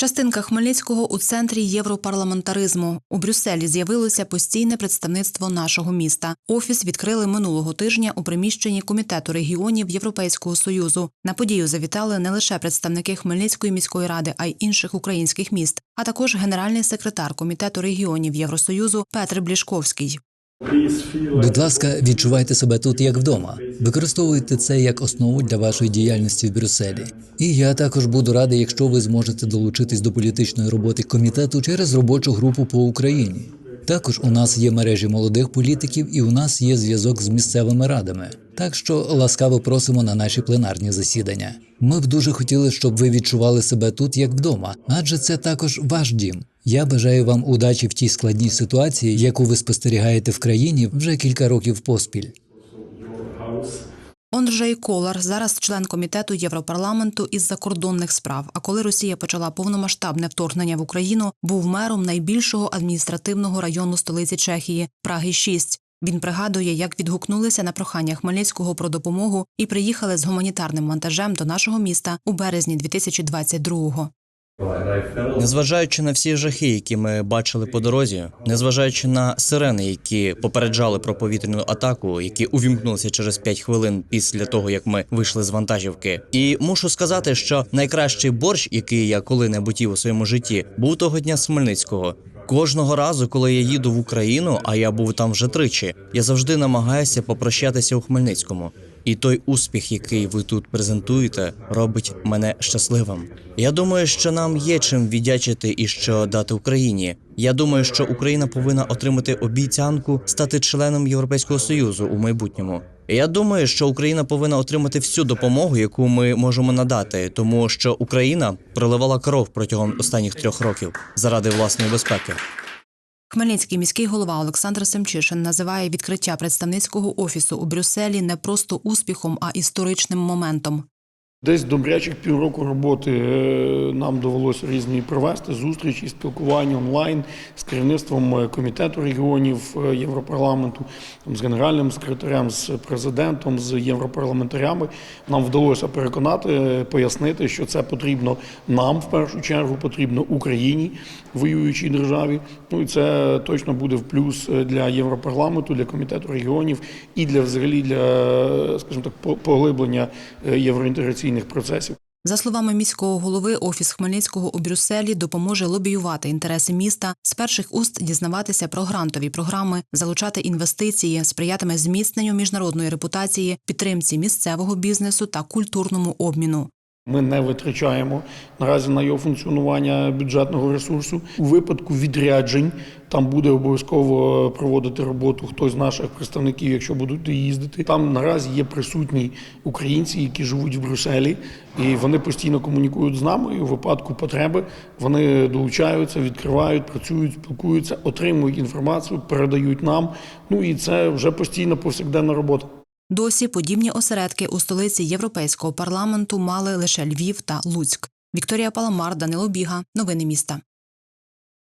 Частинка Хмельницького у центрі європарламентаризму. У Брюсселі з'явилося постійне представництво нашого міста. Офіс відкрили минулого тижня у приміщенні комітету регіонів Європейського союзу. На подію завітали не лише представники Хмельницької міської ради, а й інших українських міст, а також генеральний секретар комітету регіонів Євросоюзу Петр Блішковський. Будь ласка, відчувайте себе тут як вдома. Використовуйте це як основу для вашої діяльності в Брюсселі. І я також буду радий, якщо ви зможете долучитись до політичної роботи комітету через робочу групу по Україні. Також у нас є мережі молодих політиків, і у нас є зв'язок з місцевими радами. Так що ласкаво просимо на наші пленарні засідання. Ми б дуже хотіли, щоб ви відчували себе тут як вдома, адже це також ваш дім. Я бажаю вам удачі в тій складній ситуації, яку ви спостерігаєте в країні вже кілька років поспіль. Онджей Колар зараз член комітету Європарламенту із закордонних справ. А коли Росія почала повномасштабне вторгнення в Україну, був мером найбільшого адміністративного району столиці Чехії Праги 6 Він пригадує, як відгукнулися на прохання Хмельницького про допомогу і приїхали з гуманітарним вантажем до нашого міста у березні 2022-го. Незважаючи на всі жахи, які ми бачили по дорозі, незважаючи на сирени, які попереджали про повітряну атаку, які увімкнулися через 5 хвилин після того, як ми вийшли з вантажівки. І мушу сказати, що найкращий борщ, який я коли-небудь їв у своєму житті, був того дня з Хмельницького. Кожного разу, коли я їду в Україну, а я був там вже тричі, я завжди намагаюся попрощатися у Хмельницькому. І той успіх, який ви тут презентуєте, робить мене щасливим. Я думаю, що нам є чим віддячити і що дати Україні. Я думаю, що Україна повинна отримати обіцянку стати членом Європейського союзу у майбутньому. Я думаю, що Україна повинна отримати всю допомогу, яку ми можемо надати, тому що Україна проливала кров протягом останніх трьох років заради власної безпеки. Хмельницький міський голова Олександр Семчишин називає відкриття представницького офісу у Брюсселі не просто успіхом, а історичним моментом. Десь добрячих півроку роботи е, нам довелося різні провести зустрічі, спілкування онлайн з керівництвом е, комітету регіонів е, Європарламенту, з генеральним секретарем, з президентом, з європарламентарями. Нам вдалося переконати, пояснити, що це потрібно нам в першу чергу, потрібно Україні, воюючій державі. Ну і це точно буде в плюс для Європарламенту, для комітету регіонів і для взагалі для, скажімо так, по- поглиблення е, євроінтеграційних процесів. За словами міського голови, офіс Хмельницького у Брюсселі допоможе лобіювати інтереси міста, з перших уст дізнаватися про грантові програми, залучати інвестиції, сприятиме зміцненню міжнародної репутації, підтримці місцевого бізнесу та культурному обміну. Ми не витрачаємо наразі на його функціонування бюджетного ресурсу. У випадку відряджень там буде обов'язково проводити роботу хтось з наших представників, якщо будуть їздити. Там наразі є присутні українці, які живуть в Брюсселі, і вони постійно комунікують з нами. І у випадку потреби вони долучаються, відкривають, працюють, спілкуються, отримують інформацію, передають нам. Ну і це вже постійна повсякденна робота. Досі подібні осередки у столиці Європейського парламенту мали лише Львів та Луцьк. Вікторія Паламар, Данило Біга. Новини міста.